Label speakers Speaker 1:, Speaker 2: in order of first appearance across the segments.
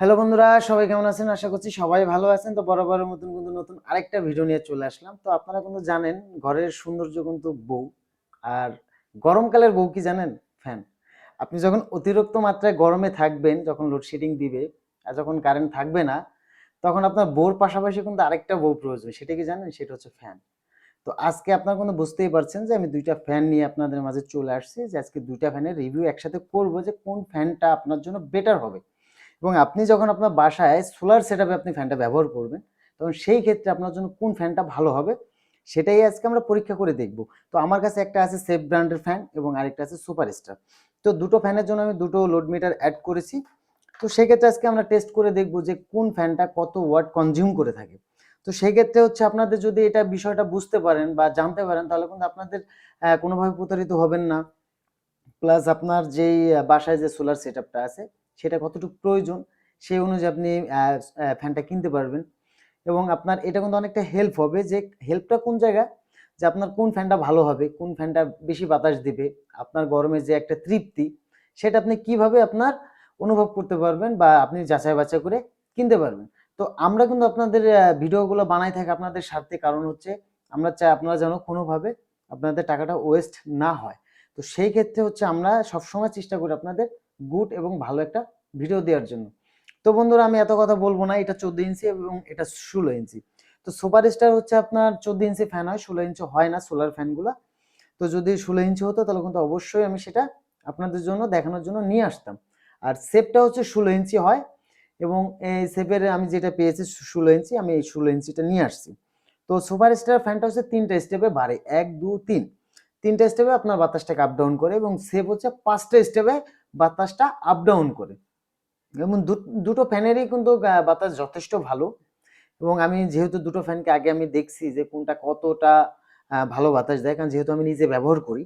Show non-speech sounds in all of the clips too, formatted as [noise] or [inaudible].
Speaker 1: Hello বন্ধুরা, সবাই কেমন আছেন? আশা করছি সবাই ভালো আছেন। তো বরাবরের মতন কিন্তু নতুন আরেকটা ভিডিও নিয়ে চলে আসলাম। তো আপনারা কিন্তু জানেন, ঘরের সৌন্দর্য কিন্তু বউ। আর গরমকালের বউ কি জানেন? ফ্যান আপনি যখন অতিরিক্ত মাত্রায় গরমে থাকবেন, যখন লোডশেডিং দিবে, আর যখন কারেন্ট থাকবে না, তখন আপনার বউর পাশাপাশি কিন্তু আরেকটা বউ প্রয়োজন। সেটা কি জানেন? সেটা হচ্ছে ফ্যান তো আজকে আপনারা কিন্তু বুঝতেই পারছেন যে আমি দুইটা ফ্যান নিয়ে আপনাদের মাঝে চলে আসছি যে আজকে দুইটা ফ্যানের রিভিউ একসাথে করব যে কোন ফ্যানটা আপনার জন্য বেটার হবে। এবং আপনি যখন আপনার বাসায় সোলার সেট আপনি ফ্যানটা ব্যবহার করবেন, তখন সেই ক্ষেত্রে আপনার জন্য কোন ফ্যানটা ভালো হবে, সেটাই আজকে আমরা পরীক্ষা করে দেখব। তো আমার কাছে একটা আছে সেফ ব্র্যান্ডের ফ্যান এবং আরেকটা আছে সুপার স্টার তো দুটো ফ্যানের জন্য আমি দুটো লোড মিটার অ্যাড করেছি। তো সেক্ষেত্রে আজকে আমরা টেস্ট করে দেখব যে কোন ফ্যানটা কত ওয়াট কনজিউম করে থাকে। তো সেই ক্ষেত্রে হচ্ছে আপনাদের যদি এটা বিষয়টা বুঝতে পারেন বা জানতে পারেন, তাহলে কিন্তু আপনাদের কোনোভাবে প্রতারিত হবেন না। প্লাস আপনার যেই বাসায় যে সোলার সেট আছে সেটা কতটুকু প্রয়োজন সেই অনুযায়ী আপনি ফ্যানটা কিনতে পারবেন। এবং আপনার, এটা কিন্তু অনেকটা হেল্প হবে যে হেল্পটা কোন জায়গা যে আপনার কোন ফ্যানটা ভালো হবে, কোন ফ্যানটা বেশি বাতাস দিবে, আপনার গরমে যে একটা তৃপ্তি, সেটা আপনি কীভাবে আপনার অনুভব করতে পারবেন বা আপনি যাচাই বাছাই করে কিনতে পারবেন। তো আমরা কিন্তু আপনাদের ভিডিওগুলো বানাই থাকি আপনাদের স্বার্থে, কারণ হচ্ছে আমরা চাই আপনারা যেন কোনোভাবে আপনাদের টাকাটা ওয়েস্ট না হয়। তো সেই ক্ষেত্রে হচ্ছে আমরা সবসময় চেষ্টা করি আপনাদের গুড এবং ভালো একটা ভিডিও দেওয়ার জন্য। তো বন্ধুরা, আমি এত কথা বলব না, এটা চোদ্দ ইঞ্চি এবং এটা ষোলো ইঞ্চি তো সুপার স্টার হচ্ছে আপনার চোদ্দ ইঞ্চি ফ্যান হয়, ষোলো ইঞ্চি হয় না সোলার ফ্যানগুলো তো যদি ষোলো ইঞ্চি হতো, তাহলে কিন্তু অবশ্যই আমি সেটা আপনাদের জন্য, দেখানোর জন্য নিয়ে আসতাম। আর সেপটা হচ্ছে ষোলো ইঞ্চি হয় এবং এই সেপের আমি যেটা পেয়েছি ষোলো ইঞ্চি আমি এই ষোলো ইঞ্চিটা নিয়ে আসছি। তো সুপার স্টার ফ্যানটা হচ্ছে তিনটা স্টেপে বাড়ে, এক, দু, তিন। তিনটা স্টেপে আপনার বাতাসটাকে আপ ডাউন করে এবং সেপ হচ্ছে পাঁচটা স্টেপে বাতাসটা আপ ডাউন করে। যেমন দুটো ফ্যানেরই কিন্তু বাতাস যথেষ্ট ভালো। এবং আমি যেহেতু দুটো ফ্যানকে আগে আমি দেখছি যে কোনটা কতটা ভালো বাতাস দেয়, কারণ যেহেতু আমি নিজে ব্যবহার করি।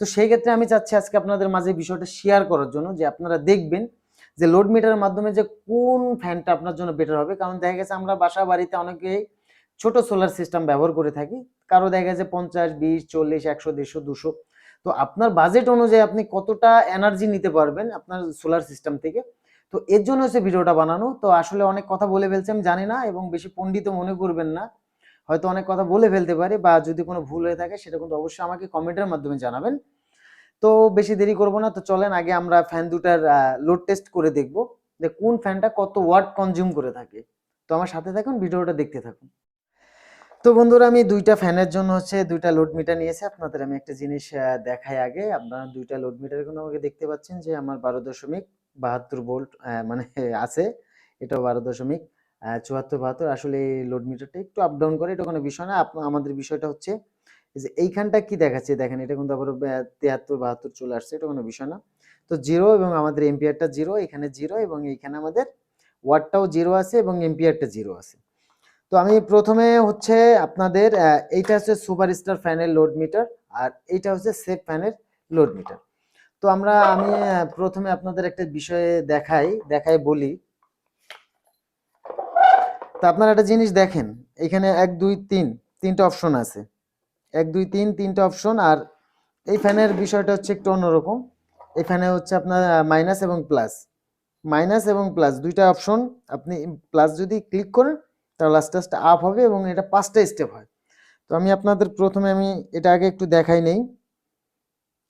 Speaker 1: তো সেই ক্ষেত্রে আমি চাচ্ছি আজকে আপনাদের মাঝে বিষয়টা শেয়ার করার জন্য যে আপনারা দেখবেন যে লোড মিটারের মাধ্যমে যে কোন ফ্যানটা আপনার জন্য বেটার হবে। কারণ দেখা গেছে আমরা বাসা বাড়িতে অনেকেই ছোট সোলার সিস্টেম ব্যবহার করে থাকি। কারও দেখা গেছে পঞ্চাশ, বিশ, চল্লিশ, একশো, দেড়শো, দুশো তো আপনার বাজেট অনুযায়ী আপনি কতটা এনার্জি নিতে পারবেন আপনার সোলার সিস্টেম থেকে? তো এর জন্য হচ্ছে ভিডিওটা বানানো। তো আসলে অনেক কথা বলে ফেলছি আমি, জানি না এবং বেশি পণ্ডিত মনে করবেন না। হয়তো অনেক কথা বলে ফেলতে পারি বা যদি কোনো ভুল হয়ে থাকে সেটা কিন্তু অবশ্যই আমাকে কমেন্টের মাধ্যমে জানাবেন। তো বেশি দেরি করব না। তো চলেন, আগে আমরা ফ্যান দুটার লোড টেস্ট করে দেখব যে কোন ফ্যানটা কত ওয়াট কনজিউম করে থাকে। তো আমার সাথে থাকুন, ভিডিওটা দেখতে থাকুন। তো বন্ধুরা, আমি দুইটা ফ্যানের জন্য হচ্ছে দুইটা লোড মিটার নিয়েছি। আপনাদের আমি একটা জিনিস দেখাই আগে। আপনারা দুইটা লোড মিটার কোনো আমাকে দেখতে পাচ্ছেন যে আমার বারো দশমিক বাহাত্তর ভোল্ট মানে [laughs] আছে। এটা বারো দশমিক চুয়াত্তর বাহাত্তর। আসলে এই লোড মিটারটা একটু আপ ডাউন করে, এটা কোনো বিষয় না। আমাদের বিষয়টা হচ্ছে যে এইখানটা কি দেখাচ্ছে? দেখেন, এটা কিন্তু আবার তিয়াত্তর বাহাত্তর চলে আসছে, এটা কোনো বিষয় না। তো জিরো এবং আমাদের এম্পিয়ারটা জিরো এখানে জিরো এবং এইখানে আমাদের ওয়াটটাও জিরো আছে এবং এম্পিয়ারটা জিরো আছে। তো আমি প্রথমে হচ্ছে আপনাদের এইটা হচ্ছে সুপার স্টার ফ্যানের লোড মিটার আর এইটা হচ্ছে সেফ ফ্যানের লোড মিটার। তো আমরা, আমি প্রথমে আপনাদের একটা বিষয়ে দেখাই দেখাই বলি। তো আপনারা একটা জিনিস দেখেন, এখানে এক, দুই, তিন, তিনটা অপশন আছে। এক, দুই, তিন, তিনটা অপশন আর এই ফ্যানের বিষয়টা হচ্ছে একটু অন্যরকম। এই ফ্যানে হচ্ছে আপনার মাইনাস এবং প্লাস। মাইনাস এবং প্লাস, দুইটা অপশন, আপনি প্লাস যদি ক্লিক করেন তাহলে আস্তে আস্তে আপ হবে এবং এটা পাঁচটা স্টেপ হয়। তো আমি আপনাদের প্রথমে আমি এটা আগে একটু দেখাই নেই।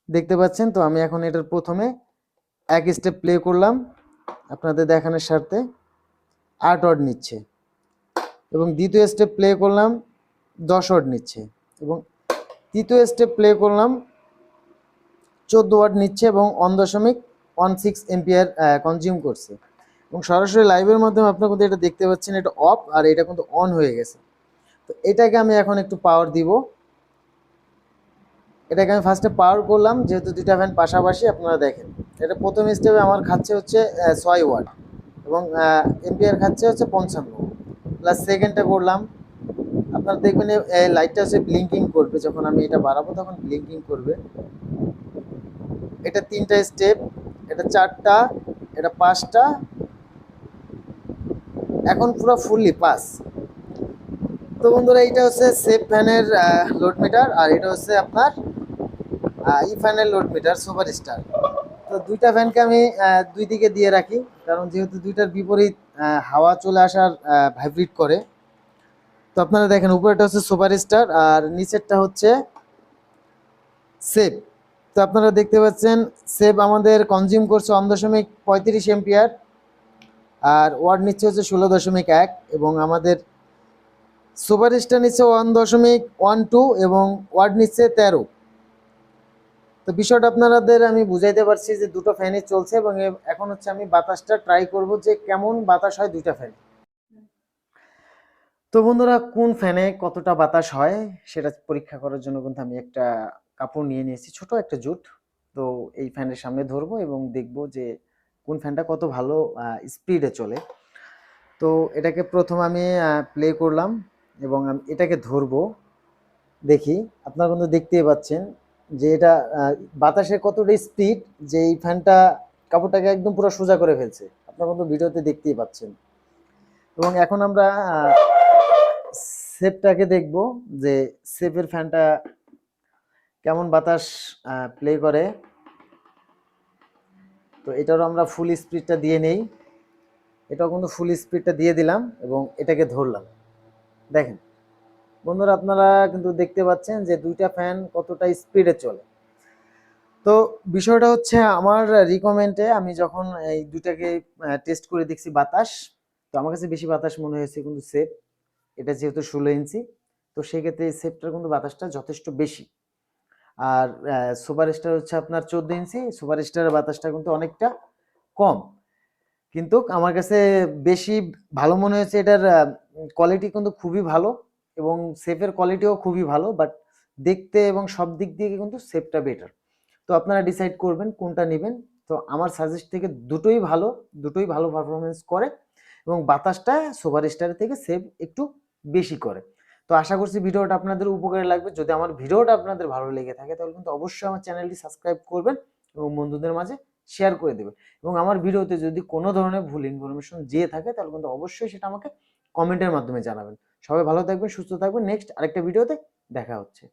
Speaker 1: দেখতে পাচ্ছেন? তো আমি এখন এটার প্রথমে এক স্টেপ প্লে করলাম আপনাদের দেখানোর স্বার্থে আট অড নিচ্ছে। এবং দ্বিতীয় স্টেপ প্লে করলাম দশ অড নিচ্ছে। এবং তৃতীয় স্টেপ প্লে করলাম চোদ্দ ওয়াট নিচ্ছে এবং অন দশমিক ওয়ান সিক্স এম্পিয়ার কনজিউম করছে। এবং সরাসরি লাইভের মাধ্যমে আপনার কিন্তু এটা দেখতে পাচ্ছেন, এটা অফ আর এটা কিন্তু অন হয়ে গেছে। তো এটাকে আমি এখন একটু পাওয়ার দিব। এটাকে আমি ফার্স্টে পাওয়ার করলাম, যেহেতু দুইটা ফ্যান পাশাপাশি, আপনারা দেখেন। এটা প্রথম স্টেপে আমার খাচ্ছে হচ্ছে ছয় ওয়াট এবং এমপিআর খাচ্ছে হচ্ছে পঞ্চান্ন। প্লাস সেকেন্ডটা করলাম, আপনারা দেখবেন এই- লাইটটা হচ্ছে ব্লিঙ্কিং করবে, যখন আমি এটা বাড়াবো তখন ব্লিঙ্কিং করবে। এটা তিনটা স্টেপ এটা চারটা, এটা পাঁচটা এখন পুরো ফুললি পাস তো বন্ধুরা, এইটা হচ্ছে সেফ ফ্যানের লোড মিটার আর এটা হচ্ছে আপনার ই ফ্যানের লোড মিটার সুপার স্টার তো দুইটা ফ্যানকে আমি দুই দিকে দিয়ে রাখি, কারণ যেহেতু দুইটার বিপরীত হাওয়া চলে আসার ভাইব্রেট করে। তো আপনারা দেখেন উপরেটা হচ্ছে সুপার স্টার আর নিচেরটা হচ্ছে সেভ তো আপনারা দেখতে পাচ্ছেন সেভ আমাদের কনজিউম করছে ওয়ান দশমিক পঁয়ত্রিশ এম্পিয়ার আর ওয়ার্ড নিচ্ছে হচ্ছে ষোলো দশমিক এক এবং আমাদের সুপার স্টার নিচ্ছে ওয়ান দশমিক ওয়ান টু এবং ওয়ার্ড নিচ্ছে তেরো। তো বিষয়টা আপনাদের আমি বুঝাইতে পারছি যে দুটো ফ্যানই চলছে এবং এখন হচ্ছে আমি বাতাসটা ট্রাই করব যে কেমন বাতাস হয় দুইটা ফ্যান। তো বন্ধুরা, কোন ফ্যানে কতটা বাতাস হয় সেটা পরীক্ষা করার জন্য কিন্তু আমি একটা কাপড় নিয়ে নিয়েছি, ছোট একটা জুট। তো এই ফ্যানের সামনে ধরবো এবং দেখব যে কোন ফ্যানটা কত ভালো স্পিডে চলে। তো এটাকে প্রথম আমি প্লে করলাম এবং আমি এটাকে ধরবো। দেখি, আপনারা কিন্তু দেখতেই পাচ্ছেন যে এটা বাতাসের কতটা স্পিড যে এই ফ্যানটা কাপড়টাকে একদম পুরো সোজা করে ফেলছে। আপনারা কিন্তু ভিডিওতে দেখতেই পাচ্ছেন। এবং এখন আমরা সেপটাকে দেখব যে সেপের ফ্যানটা কেমন বাতাস প্লে করে। তো এটারও আমরা ফুল স্পিডটা দিয়ে নেই। এটাও কিন্তু ফুল স্পিডটা দিয়ে দিলাম এবং এটাকে ধরলাম। দেখেন, বন্ধুরা আপনারা কিন্তু দেখতে পাচ্ছেন যে দুইটা ফ্যান কতটা স্পিডে চলে। তো বিষয়টা হচ্ছে আমার রিকমেন্ডে আমি যখন এই দুটাকে টেস্ট করে দেখছি বাতাস, তো আমার কাছে বেশি বাতাস মনে হয়েছে কিন্তু সেফ এটা যেহেতু ষোলো ইঞ্চি তো সেক্ষেত্রে এই সেফটার কিন্তু বাতাসটা যথেষ্ট বেশি। আর সুপার স্টার হচ্ছে আপনার চোদ্দ ইঞ্চি। সুপার স্টারের বাতাসটা কিন্তু অনেকটা কম। কিন্তু আমার কাছে বেশি ভালো মনে হয়েছে এটার কোয়ালিটি কিন্তু খুবই ভালো এবং সেফের কোয়ালিটিও খুবই ভালো বাট দেখতে এবং সব দিক দিয়ে কিন্তু সেফটা বেটার তো আপনারা ডিসাইড করবেন কোনটা নেবেন। তো আমার সাজেস্ট থেকে দুটোই ভালো দুটোই ভালো পারফরমেন্স করে এবং বাতাসটা সুপার স্টারের থেকে সেভ একটু বেশি করে। তো আশা করছি ভিডিওটা আপনাদের উপকারে লাগবে। যদি আমার ভিডিওটা আপনাদের ভালো লেগে থাকে, তাহলে কিন্তু অবশ্যই আমার চ্যানেলটি সাবস্ক্রাইব করবেন এবং বন্ধুদের মাঝে শেয়ার করে দেবেন। এবং আমার ভিডিওতে যদি কোনো ধরনের ভুল ইনফরমেশন যেয়ে থাকে, তাহলে কিন্তু অবশ্যই সেটা আমাকে কমেন্টের মাধ্যমে জানাবেন। সবাই ভালো থাকবেন, সুস্থ থাকবেন। নেক্সট আরেকটা ভিডিওতে দেখা হচ্ছে।